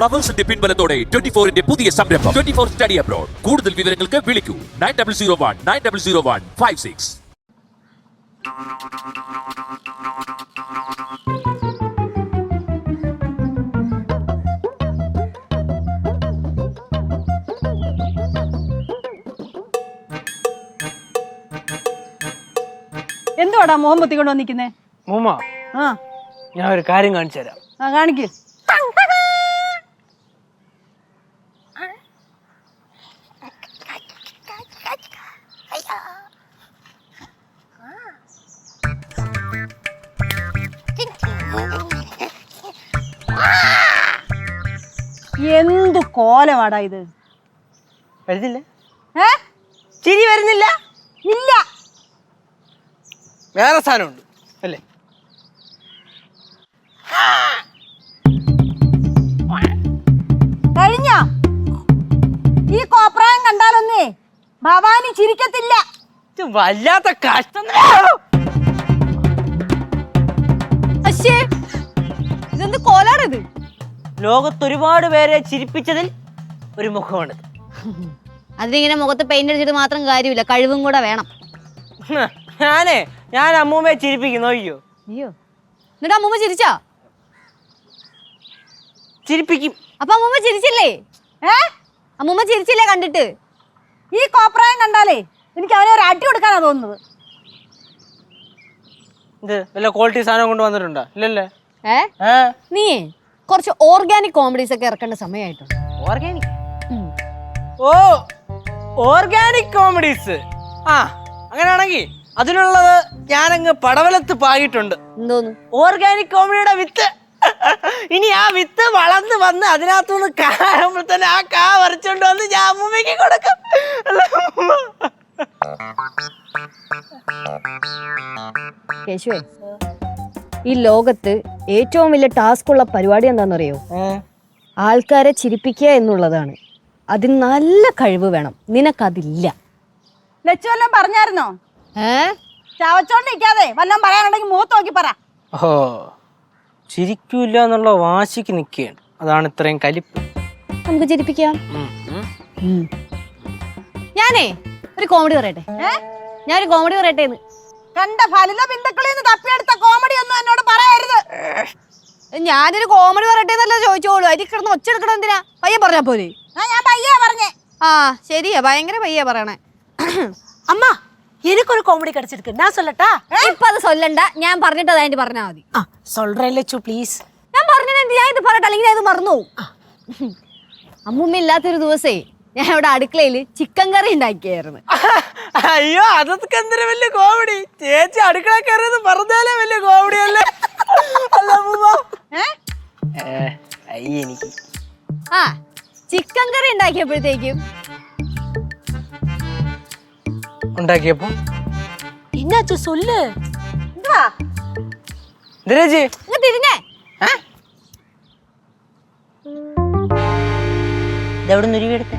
ഫ്ലവേഴ്സിന്റെ പിൻബലത്തോടെ twenty ഫോറിന്റെ പുതിയ സംരംഭം. ട്വന്റി ഫോർ സ്റ്റഡി അബ്രോഡ് കൂടുതൽ വിവരങ്ങൾക്ക് വിളിക്കൂ. Nine double zero one nine double zero one five six എന്തുവാടാ മോഹം പൊത്തിക്കൊണ്ട് വന്നിക്കുന്നേ മൂമ്മ ആ. ഞാൻ ഒരു കാര്യം കാണിച്ചു തരാം ആ കാണിക്ക്. എന്ത് കോലമാടാ ഇത്? വരുന്നില്ല. ഏ? ചിരി വരുന്നില്ല? ഇല്ല. വേറെ സാധനമുണ്ട്. അല്ലേ? കഴിഞ്ഞ? ഈ കോപ്രായം കണ്ടാലൊന്നേ ഭവാനി ചിരിക്കത്തില്ല. ഇത് വല്ലാത്ത കഷ്ടം. അശ്ശേ ഇതെന്ത് കോലാണിത്? ലോകത്ത് ഒരുപാട് പേരെ ചിരിപ്പിച്ചതിൽ ഒരു മുഖമാണിത്. അതിനിങ്ങനെ മുഖത്ത് പെയിന്റ് അടിച്ചിട്ട് മാത്രം കാര്യമില്ല കഴിവും കൂടെ വേണം. ഞാനേ ഞാൻ അമ്മൂമ്മയെ ചിരിപ്പിക്കുന്നു അയ്യോ അയ്യോ. എന്നിട്ട് അമ്മൂമ്മ ചിരിച്ചാ? ചിരിപ്പിക്കും. അപ്പൊ അമ്മൂമ്മ ചിരിച്ചില്ലേ? ഏ? അമ്മൂമ്മ ചിരിച്ചില്ലേ കണ്ടിട്ട്? ഈ കോപ്രായം കണ്ടാലേ എനിക്ക് അവനെ ഒരു അടി കൊടുക്കാനാ തോന്നുന്നത്. ഇത് വല്ല ക്വാളിറ്റി സാധനം കൊണ്ട് വന്നിട്ടുണ്ടോ? ഇല്ലല്ലേ? ഏ? നീ കുറച്ച് ഓർഗാനിക് കോമഡീസ് ഒക്കെ ഇറക്കേണ്ട സമയമായിട്ടുണ്ട് ഓർഗാനിക് ഓ ഓർഗാനിക് കോമഡീസ് ആ അങ്ങനെയാണെങ്കിൽ അതിനുള്ളത് ഞാനങ്ങ് പടവലത്ത് പാകിയിട്ടുണ്ട്. എന്തോന്നു? ഓർഗാനിക് കോമഡിയുടെ വിത്ത്. ഇനി ആ വിത്ത് വളർന്ന് വന്ന് അതിനകത്തുനിന്ന് കാണുമ്പോൾ തന്നെ ആ കാ വരച്ചോണ്ട് വന്ന് ഞാൻ അമ്മൂമ്മയ്ക്ക് കൊടുക്കും. കേശുവേ ഈ ലോകത്ത് ഏറ്റവും വലിയ ടാസ്ക് ഉള്ള പരിപാടി എന്താണെന്നറിയോ? ആൾക്കാരെ ചിരിപ്പിക്കുക എന്നുള്ളതാണ്. അതിന് നല്ല കഴിവ് വേണം. നിനക്കതില്ല. ലച്ചു വല്ലതും പറഞ്ഞായിരുന്നോ? ഏ? ചവച്ചോണ്ട് നിൽക്കാതെ വല്ലതും പറയാനുണ്ടെങ്കിൽ മുഖത്ത് നോക്കി പറ. ഓ ചിരിക്കൂല എന്നുള്ള വാശിക്ക് നിൽക്കുകയാണ്. അതാണ് ഇത്രയും കലിപ്പ്. നമുക്ക് ചിരിപ്പിക്കാം. ഞാനേ ഒരു കോമഡി പറയട്ടെ. ഞാൻ ഞാനൊരു കോമഡി പറയട്ടെ എന്ന് കണ്ട ഫലിത ബിന്ദുക്കളിൽ നിന്ന് തപ്പിയെടുത്ത കോമഡി ഒന്നും എന്നോട് പറയരുത്. ഞാനൊരു കോമഡി പറയട്ടെ ചോദിച്ചോളൂ. അരി കിടന്ന് ഒച്ചെടുക്കണം എന്തിനാ? പയ്യെ പറഞ്ഞ പോലെ ഞാൻ പയ്യെ പറഞ്ഞേ. ആ ശരിയാ. ഭയങ്കര പയ്യെ പറയണേ. അമ്മ എനിക്കൊരു കോമഡി കടിച്ചെടുക്ക ഞാൻ സൊല്ലട്ടാ? ഇപ്പൊ അത് സൊല്ലണ്ട. ഞാൻ പറഞ്ഞിട്ട് അതായത് പറഞ്ഞാ മതി. ആ സൊല്ലു പ്ലീസ് ഞാൻ പറഞ്ഞത് ഞാൻ ഇത് പറയട്ടെ. അല്ലെങ്കിൽ അത് മറന്നു അമ്മൂമ്മ ഇല്ലാത്തൊരു ദിവസേ. ഞാൻ അവിടെ അടുക്കളയിൽ ചിക്കൻ കറി ഉണ്ടാക്കിയായിരുന്നു. അയ്യോ അതൊക്കെ എന്തൊരു വലിയ കോമഡി ചേച്ചി അടുക്കള കയറിയത് പറഞ്ഞാലേ വലിയ കോമഡി അല്ലേ? എനിക്ക്. ആ ചിക്കൻ കറി ഉണ്ടാക്കിയപ്പോഴത്തേക്കും ഉണ്ടാക്കിയപ്പോ? എന്നാച്ചു സൊല്ല്. എന്തുവാ? തിരിഞ്ഞേ. ഇതെവിടെ നിന്ന് ഉരുവിയെടുത്തേ